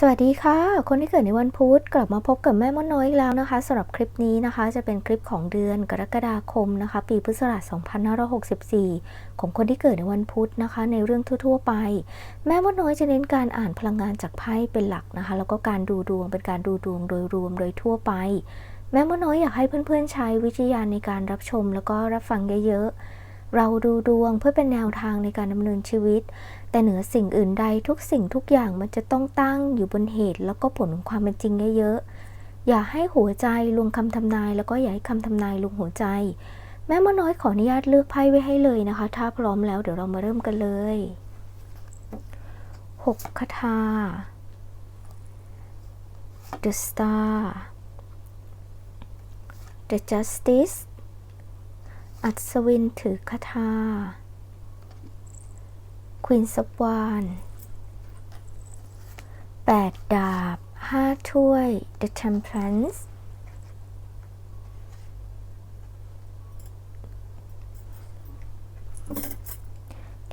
สวัสดีค่ะ คนที่เกิดในวันพุธกลับมาพบกับแม่มดน้อยอีกแล้วนะคะสำหรับคลิปนี้นะคะ จะเป็นคลิปของเดือนกรกฎาคมนะคะ ปีพุทธศักราช 2564 ของคนที่เกิดในวันพุธนะคะ ในเรื่องทั่ว ๆ ไป แม่มดน้อยจะเน้นการอ่านพลังงานจากไพ่เป็นหลักนะคะ แล้วก็การดูดวงเป็นการดูดวงโดยรวมโดยทั่วไป แม่มดน้อยอยากให้เพื่อนๆใช้วิจารณญาณในการรับชมแล้วก็รับฟังเยอะๆ เราดูดวงเพื่อเป็นแนวทางในการดำเนินชีวิต แต่เหนือสิ่งอื่นใดทุกสิ่งทุกอย่างมันจะต้องตั้งอยู่บนเหตุ แล้วก็ผลของความเป็นจริงเยอะๆอย่าให้หัวใจลวงคำทำนาย แล้วก็อย่าให้คำทำนายลวงหัวใจ แม่มน้อยขออนุญาตเลือกไพ่ไว้ให้เลยนะคะ ถ้าพร้อมแล้วเดี๋ยวเรามาเริ่มกันเลยหกคาถา The Star The Justice อัศวินถือคาถาควีนซับวานแปดดาบห้าถ้วย The Temperance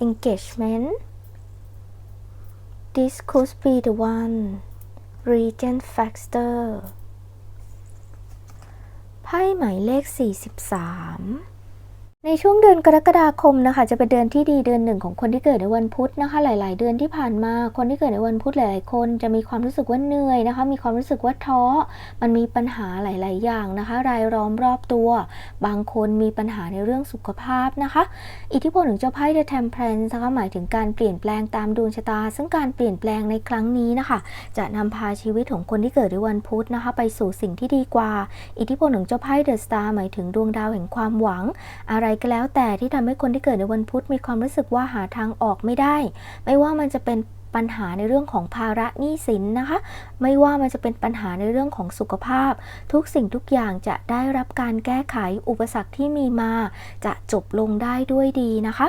Engagement This could be the one Regent Factor ไพ่หมายเลข 43 ในช่วงเดือนกรกฎาคมนะคะจะเป็นเดือนที่ดีเดือนหนึ่งของคนที่เกิดในวันพุธนะคะ หลาย ๆ เดือนที่ผ่านมา คนที่เกิดในวันพุธหลาย ๆ คนจะมีความรู้สึกว่าเหนื่อยนะคะ มีความรู้สึกว่าท้อ มันมีปัญหาหลาย ๆ อย่างนะคะ รายล้อมรอบตัว บางคนมีปัญหาในเรื่องสุขภาพนะคะ อิทธิพลของเจ้าไพ่ The Temperance นะคะหมายถึงการเปลี่ยนแปลงตามดวงชะตา ซึ่งการเปลี่ยนแปลงในครั้งนี้นะคะ จะนำพาชีวิตของคนที่เกิดในวันพุธนะคะ ไปสู่สิ่งที่ดีกว่า อิทธิพลของเจ้าไพ่ The Star หมายถึงดวงดาวแห่งความหวังอะไรก็แล้วแต่ที่ทำให้คนที่เกิดในวันพุธมีความรู้สึกว่าหาทางออกไม่ได้ ไม่ว่ามันจะเป็นปัญหาในเรื่องของภาระหนี้สินนะคะ ไม่ว่ามันจะเป็นปัญหาในเรื่องของสุขภาพ ทุกสิ่งทุกอย่างจะได้รับการแก้ไขอุปสรรคที่มีมา จะจบลงได้ด้วยดีนะคะ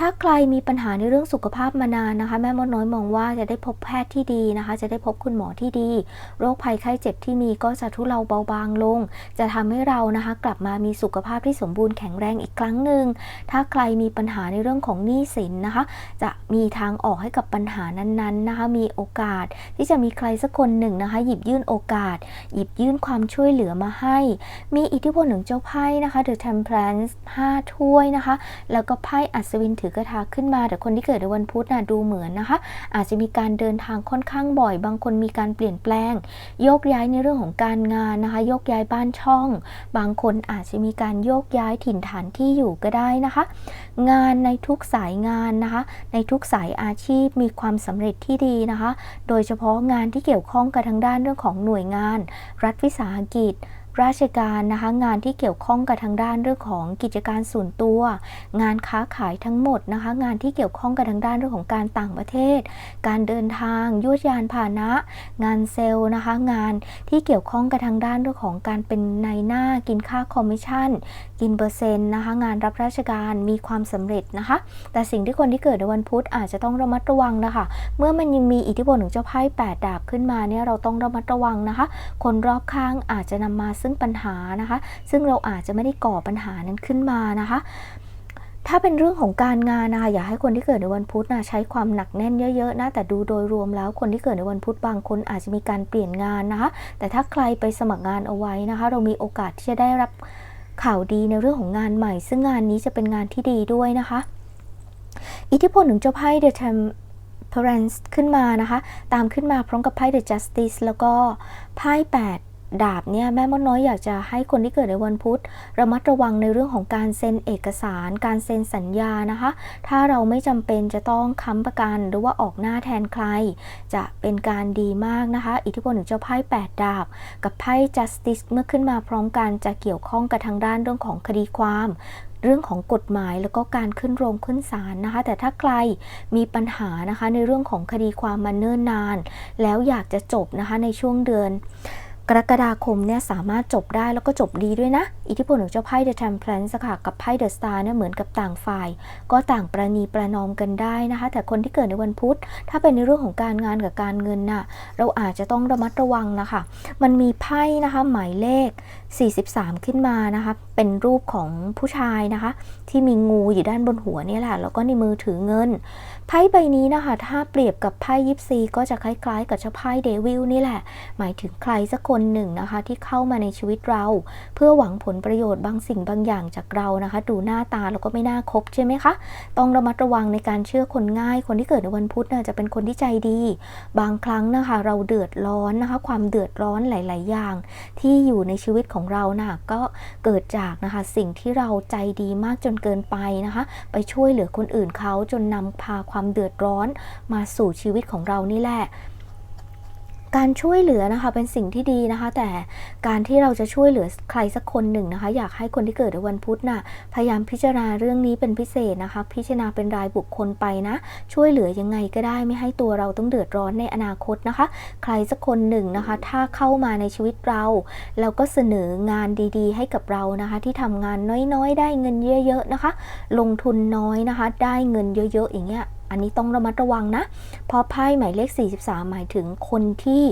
ถ้าใครมีปัญหาในเรื่องสุขภาพมานานนะคะ แม่มดน้อยมองว่าจะได้พบแพทย์ที่ดีนะคะ จะได้พบคุณหมอที่ดี โรคภัยไข้เจ็บที่มีก็จะทุเลาเบาบางลง จะทำให้เรานะคะ กลับมามีสุขภาพที่สมบูรณ์แข็งแรงอีกครั้งหนึ่งถ้าใครมีปัญหาในเรื่องของหนี้สินนะคะ จะมีทางออกให้กับปัญหานั้นๆนะคะ มีโอกาสที่จะมีใครสักคนหนึ่งนะคะ หยิบยื่นโอกาส หยิบยื่นความช่วยเหลือมาให้ มีอิทธิพลของเจ้าไพ่นะคะ The Temperance 5ถ้วยนะคะ แล้วก็ไพ่อัศวินถือกระทาขึ้นมา แต่คนที่เกิดในวันพุธนะดูเหมือนนะคะ อาจจะมีการเดินทางค่อนข้างบ่อย บางคนมีการเปลี่ยนแปลง โยกย้ายในเรื่องของการงานนะคะ โยกย้ายบ้านช่อง บางคนอาจจะมีการโยกย้ายถิ่นฐานที่อยู่ก็ได้นะคะ งานในทุกสายงานนะคะ ในทุกสายอาชีพมีความสำเร็จที่ดีนะคะ โดยเฉพาะงานที่เกี่ยวข้องกับทางด้านเรื่องของหน่วยงาน รัฐวิสาหกิจ ราชการนะคะงานที่เกี่ยวข้องกับทางด้านเรื่องของกิจการส่วนตัว งานค้าขายทั้งหมดนะคะงานที่เกี่ยวข้องกับทางด้านเรื่องของการต่างประเทศ การเดินทางยวดยานพาหนะ งานเซลล์นะคะงานที่เกี่ยวข้องกับทางด้านเรื่องของการเป็นนายหน้ากินค่าคอมมิชชั่น กินเปอร์เซ็นต์นะคะงานรับราชการมีความสำเร็จนะคะ แต่สิ่งที่คนที่เกิดในวันพุธอาจจะต้องระมัดระวังนะคะ เมื่อมันยังมีอิทธิพลของเจ้าไพ่แปดดาบขึ้นมาเนี่ยเราต้องระมัดระวังนะคะ คนรอบข้างอาจจะนำมาซึึ่งปัญหานะคะ ซึ่งเราอาจจะไม่ได้ก่อปัญหานั้นขึ้นมานะคะ ถ้าเป็นเรื่องของการงานนะคะอยากให้คนที่เกิดในวันพุธนะใช้ความหนักแน่นเยอะๆนะแต่ดูโดยรวมแล้วคนที่เกิดในวันพุธบางคนอาจจะมีการเปลี่ยนงานนะคะ แต่ถ้าใครไปสมัครงานเอาไว้นะคะ เรามีโอกาสที่จะได้รับข่าวดีในเรื่องของงานใหม่ ซึ่งงานนี้จะเป็นงานที่ดีด้วยนะคะ อิทธิพลของเจ้าไพ่ The Temperance ขึ้นมานะคะ ตามขึ้นมาพร้อมกับไพ่ The Justice แล้วก็ไพ่8 ดาบเนี่ยแม่มดน้อยอยากจะให้คนที่เกิดในวันพุธระมัดระวังในเรื่องของการเซ็นเอกสาร การเซ็นสัญญานะคะ ถ้าเราไม่จำเป็นจะต้องค้ำประกันหรือว่าออกหน้าแทนใคร จะเป็นการดีมากนะคะ อิทธิพลของเจ้าไพ่8ดาบ กับไพ่ justice เมื่อขึ้นมาพร้อมกันจะเกี่ยวข้องกับทางด้านเรื่องของคดีความเรื่องของกฎหมายแล้วก็การขึ้นโรงขึ้นศาลนะคะ แต่ถ้าใครมีปัญหานะคะในเรื่องของคดีความมาเนิ่นนาน แล้วอยากจะจบนะคะในช่วงเดือน กรกฎาคมเนี่ยสามารถจบได้แล้วก็จบดีด้วยนะ อิทธิพลของเจ้าไพ่ The Temperance ค่ะกับไพ่ The Star เนี่ยเหมือนกับต่างฝ่าย ก็ต่างประนีประนอมกันได้นะคะ แต่คนที่เกิดในวันพุธ ถ้าเป็นในเรื่องของการงานกับการเงินน่ะเราอาจจะต้องระมัดระวังนะคะ มันมีไพ่นะคะหมายเลข43 ขึ้นมานะคะ เป็นรูปของผู้ชายนะคะ ที่มีงูอยู่ด้านบนหัวนี่แหละ แล้วก็ในมือถือเงิน ไพ่ใบนี้นะคะ ถ้าเปรียบกับไพ่ยิปซีก็จะคล้ายๆ กับเจ้าไพ่เดวิลนี่แหละ หมายถึงใครสักคนหนึ่งนะคะ ที่เข้ามาในชีวิตเรา เพื่อหวังผลประโยชน์บางสิ่งบางอย่างจากเรานะคะ ดูหน้าตาแล้วก็ไม่น่าคบใช่ไหมคะ ต้องระมัดระวังในการเชื่อคนง่าย คนที่เกิดในวันพุธน่ะจะเป็นคนที่ใจดี บางครั้งนะคะ เราเดือดร้อนนะคะ ความเดือดร้อนหลาย ๆ อย่าง ที่อยู่ในชีวิตของของเราน่ะก็เกิดจากนะคะสิ่งที่เราใจดีมากจนเกินไปนะคะ ไปช่วยเหลือคนอื่นเขาจนนำพาความเดือดร้อนมาสู่ชีวิตของเรานี่แหละ การช่วยเหลือนะคะเป็นสิ่งที่ดีนะคะ แต่การที่เราจะช่วยเหลือใครสักคนหนึ่งนะคะ อยากให้คนที่เกิดในวันพุธน่ะพยายามพิจารณาเรื่องนี้เป็นพิเศษนะคะ พิจารณาเป็นรายบุคคลไปนะ ช่วยเหลือยังไงก็ได้ไม่ให้ตัวเราต้องเดือดร้อนในอนาคตนะคะ ใครสักคนหนึ่งนะคะ ถ้าเข้ามาในชีวิตเราแล้วก็เสนองานดีๆ ให้กับเรานะคะ ที่ทำงานน้อยๆ ได้เงินเยอะๆนะคะ ลงทุนน้อยนะคะ ได้เงินเยอะๆอย่างเงี้ย อันนี้ต้องระมัดระวังนะ เพราะไพ่หมายเลข 43 หมายถึงคนที่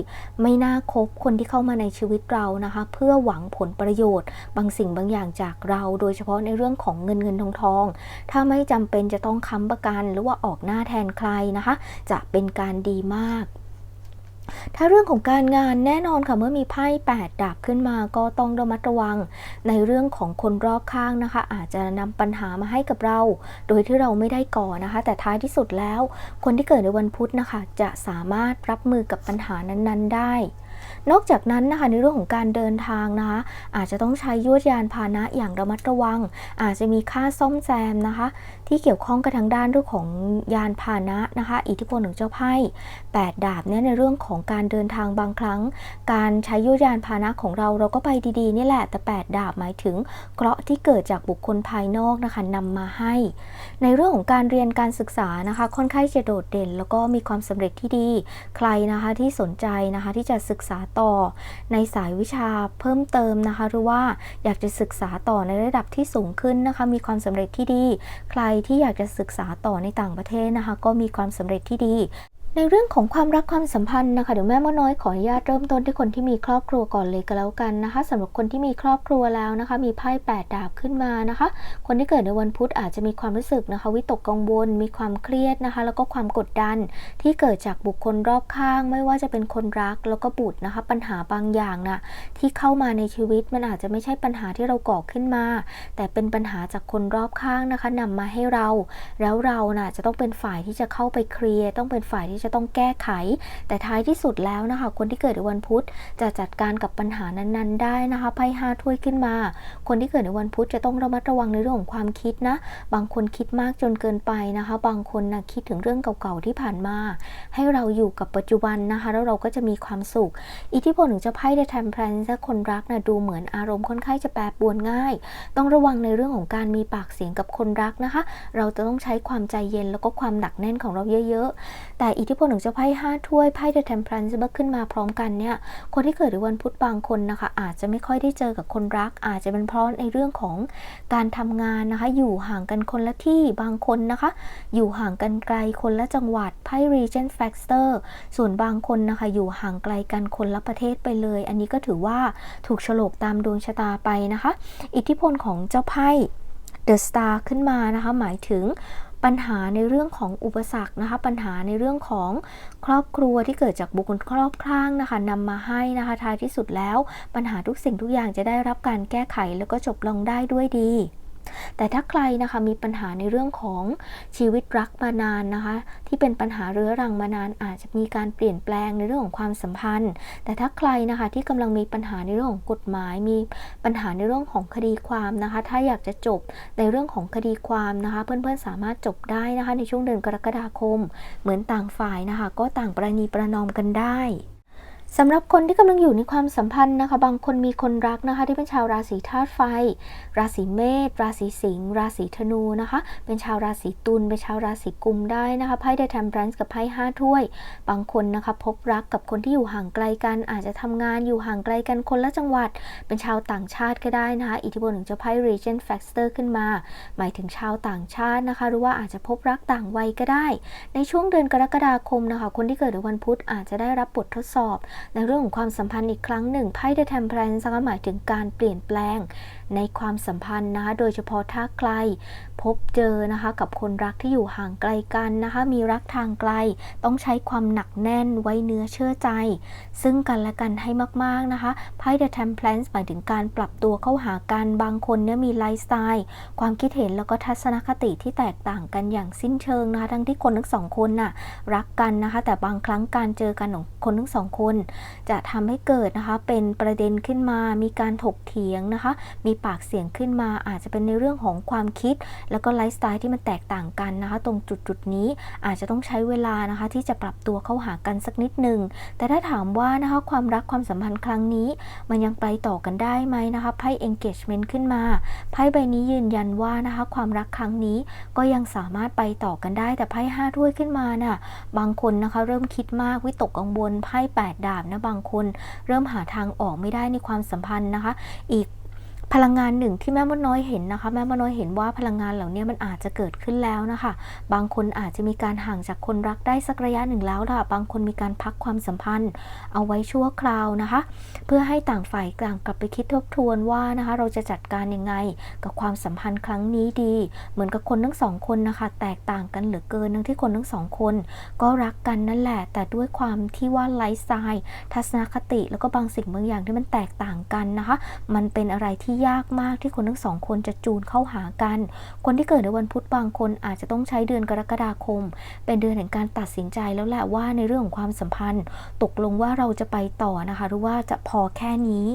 ไม่น่าคบคนที่เข้ามาในชีวิตเรานะคะ เพื่อหวังผลประโยชน์ บางสิ่งบางอย่างจากเรา โดยเฉพาะในเรื่องของเงินเงินทองทองถ้าไม่จำเป็นจะต้องค้ำประกัน หรือว่าออกหน้าแทนใครนะคะ จะเป็นการดีมาก ถ้าเรื่องของการงานแน่นอนค่ะเมื่อมีไพ่8ดาบขึ้นมาก็ต้องระมัดระวัง ในเรื่องของคนรอบข้างนะคะ อาจจะนำปัญหามาให้กับเรา โดยที่เราไม่ได้ก่อนะคะ แต่ท้ายที่สุดแล้ว คนที่เกิดในวันพุธนะคะ จะสามารถรับมือกับปัญหานั้นๆ ได้ นอกจากนั้นนะคะในเรื่องของการเดินทางนะคะอาจจะต้องใช้ยวดยานพาหนะอย่างระมัดระวัง อาจจะมีค่าซ่อมแซมนะคะที่เกี่ยวข้องกับทางด้านเรื่องของยานพาหนะนะคะ อิทธิพลของเจ้าไพ่แปดดาบเนี่ยในเรื่องของการเดินทางบางครั้ง การใช้ยวดยานพาหนะของเราเราก็ไปดีๆนี่แหละแต่แปดดาบหมายถึงเคราะห์ที่เกิดจากบุคคลภายนอกนะคะนำมาให้ ในเรื่องของการเรียนการศึกษานะคะ ค่อนข้างจะโดดเด่น แล้วก็มีความสำเร็จที่ดี ใครนะคะที่สนใจนะคะที่จะศึกษาต่อ ในสายวิชาเพิ่มเติมนะคะ หรือว่าอยากจะศึกษาต่อในระดับที่สูงขึ้นนะคะ มีความสำเร็จที่ดี ใครที่อยากจะศึกษาต่อในต่างประเทศนะคะ ก็มีความสำเร็จที่ดี ในเรื่องของความรักความสัมพันธ์นะคะเดี๋ยวแม่มดน้อยขออนุญาตเริ่มต้นที่คนที่มีครอบครัวก่อนเลยก็แล้วกันนะคะสำหรับคนที่มีครอบครัวแล้วนะคะ มีไพ่แปดดาบขึ้นมานะคะ คนที่เกิดในวันพุธอาจจะมีความรู้สึกนะคะวิตกกังวล มีความเครียดนะคะ แล้วก็ความกดดันที่เกิดจากบุคคลรอบข้าง ไม่ว่าจะเป็นคนรักแล้วก็บุตรนะคะ ปัญหาบางอย่างนะที่เข้ามาในชีวิตมันอาจจะไม่ใช่ปัญหาที่เราก่อขึ้นมา แต่เป็นปัญหาจากคนรอบข้างนะคะนำมาให้เรา แล้วเราน่ะจะต้องเป็นฝ่ายที่จะเข้าไปเคลียร์ต้องเป็นฝ่ายที่จะต้องแก้ไข แต่ท้ายที่สุดแล้วนะคะ คนที่เกิดในวันพุธจะจัดการกับปัญหานั้นๆ ได้นะคะไพ่ห้าถ้วยขึ้นมา คนที่เกิดในวันพุธจะต้องระมัดระวังในเรื่องของความคิดนะ บางคนคิดมากจนเกินไปนะคะ บางคนนะคิดถึงเรื่องเก่าๆที่ผ่านมา ให้เราอยู่กับปัจจุบันนะคะ แล้วเราก็จะมีความสุข อิทธิพลของเจ้าไพ่เดอะแทมเพลนถ้าคนรักนะดูเหมือนอารมณ์ค่อนข้างจะแปรปรวนง่าย ต้องระวังในเรื่องของการมีปากเสียงกับคนรักนะคะ เราจะต้องใช้ความใจเย็นแล้วก็ความหนักแน่นของเราเยอะ ๆ แต่อิทธิพลของเจ้าไพ่ห้าถ้วยไพ่เดอะแทมเพลนเมื่อขึ้นมาพร้อมกันเนี่ยคนที่เกิดในวันพุธบางคนนะคะ อาจจะไม่ค่อยได้เจอกับคนรัก อาจจะเป็นเพราะในเรื่องของการทำงานนะคะ อยู่ห่างกันคนละที่บางคนนะคะ อยู่ห่างกันไกลคนละจังหวัดไพ่ region factor ส่วนบางคนนะคะอยู่ห่างไกลกันคนละประเทศไปเลย อันนี้ก็ถือว่าถูกโฉลกตามดวงชะตาไปนะคะ อิทธิพลของเจ้าไพ่ The Star ขึ้นมานะคะ หมายถึง ปัญหาในเรื่องของอุปสรรคนะคะ ปัญหาในเรื่องของครอบครัวที่เกิดจากบุคคลครอบข้างนะคะนำมาให้นะคะท้ายที่สุดแล้ว ปัญหาทุกสิ่งทุกอย่างจะได้รับการแก้ไขแล้วก็จบลงได้ด้วยดี แต่ถ้าใครนะคะมีปัญหาในเรื่องของชีวิตรักมานานนะคะ ที่เป็นปัญหาเรื้อรังมานานอาจจะมีการเปลี่ยนแปลงในเรื่องของความสัมพันธ์ แต่ถ้าใครนะคะที่กำลังมีปัญหาในเรื่องของกฎหมาย มีปัญหาในเรื่องของคดีความนะคะ ถ้าอยากจะจบในเรื่องของคดีความนะคะ เพื่อนๆสามารถจบได้นะคะในช่วงเดือนกรกฎาคม เหมือนต่างฝ่ายนะคะ ก็ต่างประนีประนอมกันได้ สำหรับคนที่กำลังอยู่ในความสัมพันธ์นะคะ บางคนมีคนรักนะคะ ที่เป็นชาวราศีธาตุไฟ ราศีเมษ ราศีสิงห์ ราศีธนูนะคะ เป็นชาวราศีตุล เป็นชาวราศีกุมได้นะคะไพ่เดอะแทมเพรนซ์กับไพ่ห้าถ้วย บางคนนะคะพบรักกับคนที่อยู่ห่างไกลกัน อาจจะทำงานอยู่ห่างไกลกันคนละจังหวัด เป็นชาวต่างชาติก็ได้นะคะ อิทธิพลของเจ้าไพ่ Regent Factor ขึ้นมา หมายถึงชาวต่างชาตินะคะ หรือว่าอาจจะพบรักต่างวัยก็ได้ ในช่วงเดือนกรกฎาคมนะคะ คนที่เกิดในวันพุธอาจจะได้รับบททดสอบในเรื่องของความสัมพันธ์อีกครั้งหนึ่งไพ่ The Temperance นะคะหมายถึงการเปลี่ยนแปลงในความสัมพันธ์นะคะ โดยเฉพาะถ้าใครพบเจอนะคะกับคนรักที่อยู่ห่างไกลกันนะคะ มีรักทางไกล ต้องใช้ความหนักแน่นไว้เนื้อเชื่อใจ ซึ่งกันและกันให้มาก ๆ นะคะไพ่ The Temperance หมายถึงการปรับตัวเข้าหากันบางคนเนี่ยมีไลฟ์สไตล์ ความคิดเห็นแล้วก็ทัศนคติที่แตกต่างกันอย่างสิ้นเชิงนะคะ ทั้งที่คนทั้งสองคนน่ะรักกันนะคะ แต่บางครั้งการเจอกันของคนทั้งสองคน จะทำให้เกิดนะคะเป็นประเด็นขึ้นมา มีการถกเถียงนะคะ มีปากเสียงขึ้นมา อาจจะเป็นในเรื่องของความคิด แล้วก็ไลฟ์สไตล์ที่มันแตกต่างกันนะคะ ตรงจุดจุดนี้อาจจะต้องใช้เวลานะคะ ที่จะปรับตัวเข้าหากันสักนิดหนึ่งแต่ถ้าถามว่านะคะความรักความสัมพันธ์ครั้งนี้ มันยังไปต่อกันได้ไหมนะคะไพ่ engagement ขึ้นมาไพ่ใบนี้ยืนยันว่านะคะ ความรักครั้งนี้ก็ยังสามารถไปต่อกันได้ แต่ไพ่ห้าถ้วยขึ้นมาน่ะบางคนนะคะเริ่มคิดมากวิตกกังวลไพ่แปดดาบนะบางคน เริ่มหาทางออกไม่ได้ในความสัมพันธ์นะคะ อีก พลังงานหนึ่งที่แม่มดน้อยเห็นนะคะ แม่มดน้อยเห็นว่าพลังงานเหล่านี้มันอาจจะเกิดขึ้นแล้วนะคะ บางคนอาจจะมีการห่างจากคนรักได้สักระยะหนึ่งแล้วค่ะบางคนมีการพักความสัมพันธ์ เอาไว้ชั่วคราวนะคะ เพื่อให้ต่างฝ่ายต่างกลับไปคิดทบทวนว่านะคะ เราจะจัดการยังไงกับความสัมพันธ์ครั้งนี้ดี เหมือนกับคนทั้งสองคนนะคะ แตกต่างกันเหลือเกินทั้งที่คนทั้งสองคน ก็รักกันนั่นแหละ แต่ด้วยความที่ว่าไลฟ์สไตล์ทัศนคติ แล้วก็บางสิ่งบางอย่างที่มันแตกต่างกันนะคะ มันเป็นอะไรที่ยากมากที่คนทั้งสองคนจะจูนเข้าหากัน คนที่เกิดในวันพุธบางคนอาจจะต้องใช้เดือนกรกฎาคม เป็นเดือนแห่งการตัดสินใจแล้วแหละว่าในเรื่องของความสัมพันธ์ ตกลงว่าเราจะไปต่อนะคะ หรือว่าจะพอแค่นี้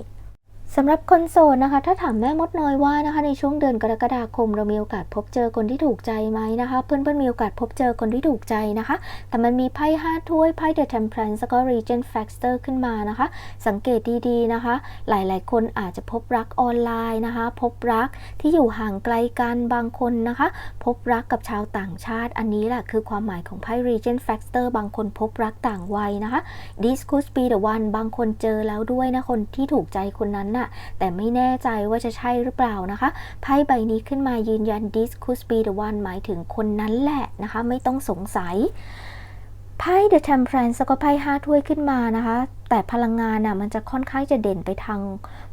สำหรับคนโสดนะคะ ถ้าถามแม่มดน้อยว่านะคะในช่วงเดือนกรกฎาคม เรามีโอกาสพบเจอคนที่ถูกใจไหมนะคะ เพื่อนๆมีโอกาสพบเจอคนที่ถูกใจนะคะ แต่มันมีไพ่ห้าถ้วยไพ่ The Temperance แล้วก็ Regent Factor ขึ้นมานะคะ สังเกตดีๆนะคะ หลายๆ คนอาจจะพบรักออนไลน์นะคะ พบรักที่อยู่ห่างไกลกันบางคนนะคะ พบรักกับชาวต่างชาติ อันนี้แหละคือความหมายของไพ่ Regent Factor บางคนพบรักต่างวัยนะคะ This could be the one บางคนเจอแล้วด้วยนะคนที่ถูกใจคนนั้นนะแต่ไม่แน่ใจว่าจะใช่หรือเปล่านะคะ ไพ่ใบนี้ขึ้นมายืนยัน this could be the one หมายถึงคนนั้นแหละนะคะ ไม่ต้องสงสัยไพ่ The Temperance แล้วก็ไพ่ห้าถ้วยขึ้นมานะคะ แต่พลังงานน่ะมันจะค่อนข้างจะเด่นไปทาง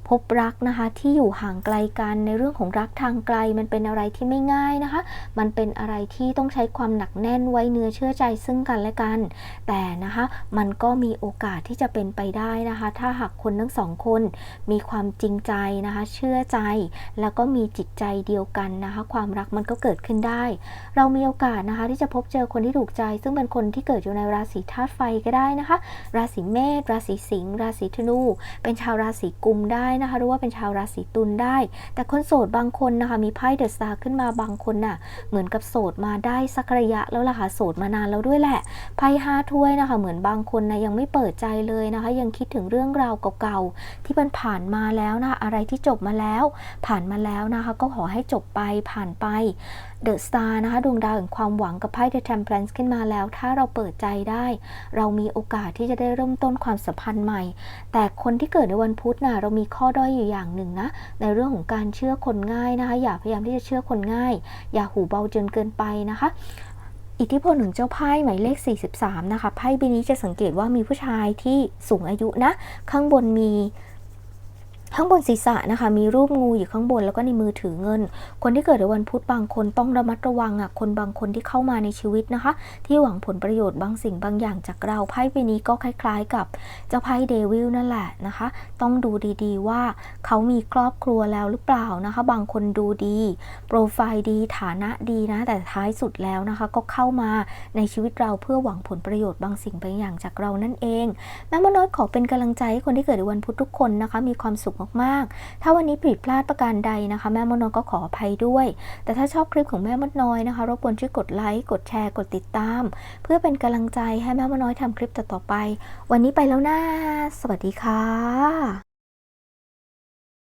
พบรักนะคะที่อยู่ห่างไกลกันในเรื่องของรักทางไกล มันเป็นอะไรที่ไม่ง่ายนะคะ มันเป็นอะไรที่ต้องใช้ความหนักแน่นไว้เนื้อเชื่อใจซึ่งกันและกัน แต่นะคะมันก็มีโอกาสที่จะเป็นไปได้นะคะ ถ้าหากคนทั้งสองคน มีความจริงใจนะคะ เชื่อใจ แล้วก็มีจิตใจเดียวกันนะคะ ความรักมันก็เกิดขึ้นได้ เรามีโอกาสนะคะที่จะพบเจอคนที่ถูกใจ ซึ่งเป็นคนที่เกิดอยู่ในราศีธาตุไฟก็ได้นะคะ ราศีเมษราศีสิงห์ราศีธนู เป็นชาวราศีกุมได้นะคะหรือว่าเป็นชาวราศีตุลได้ แต่คนโสดบางคนนะคะมีไพ่เดอะสตาร์ขึ้นมาบางคนน่ะเหมือนกับโสดมาได้สักระยะแล้วล่ะค่ะโสดมานานแล้วด้วยแหละไพ่ห้าถ้วยนะคะเหมือนบางคนนะยังไม่เปิดใจเลยนะคะ ยังคิดถึงเรื่องราวเก่าๆที่มันผ่านมาแล้วนะคะอะไรที่จบมาแล้ว ผ่านมาแล้วนะคะ ก็ขอให้จบไปผ่านไปเดอะสตาร์นะคะดวงดาวแห่งความหวังกับไพ่ The Temperance ขึ้นมาแล้ว ถ้าเราเปิดใจได้ เรามีโอกาสที่จะได้เริ่มต้นความสัมพันธ์ใหม่ แต่คนที่เกิดในวันพุธนะเรามีข้อด้อยอยู่อย่างหนึ่งนะ ในเรื่องของการเชื่อคนง่ายนะคะ อย่าพยายามที่จะเชื่อคนง่าย อย่าหูเบาจนเกินไปนะคะอิทธิพลของเจ้าไพ่หมายเลข 43 นะคะ ไพ่ใบนี้จะสังเกตว่ามีผู้ชายที่สูงอายุนะ ข้างบนมี ข้างบนศีรษะนะคะ มีรูปงูอยู่ข้างบนแล้วก็ในมือถือเงิน คนที่เกิดในวันพุธบางคนต้องระมัดระวังอะคนบางคนที่เข้ามาในชีวิตนะคะ ที่หวังผลประโยชน์บางสิ่งบางอย่างจากเราไพ่ใบนี้ก็คล้ายๆ กับเจ้าไพ่เดวิลนั่นแหละนะคะ ต้องดูดีๆว่าเขามีครอบครัวแล้วหรือเปล่านะคะ บางคนดูดีโปรไฟล์ดีฐานะดีนะ แต่ท้ายสุดแล้วนะคะ ก็เข้ามาในชีวิตเราเพื่อหวังผลประโยชน์บางสิ่งบางอย่างจากเรานั่นเองแม่มน้อยขอเป็นกำลังใจให้คนที่เกิดในวันพุธทุกคนนะคะ มีความสุขมากๆ ถ้าวันนี้ผิดพลาดประการใดนะคะ แม่มดน้อยก็ขออภัยด้วย แต่ถ้าชอบคลิปของแม่มดน้อยนะคะรบกวนช่วยกดไลค์กดแชร์กดติดตาม เพื่อเป็นกำลังใจให้แม่มดน้อยทำคลิปต่อๆไป วันนี้ไปแล้วนะสวัสดีค่ะ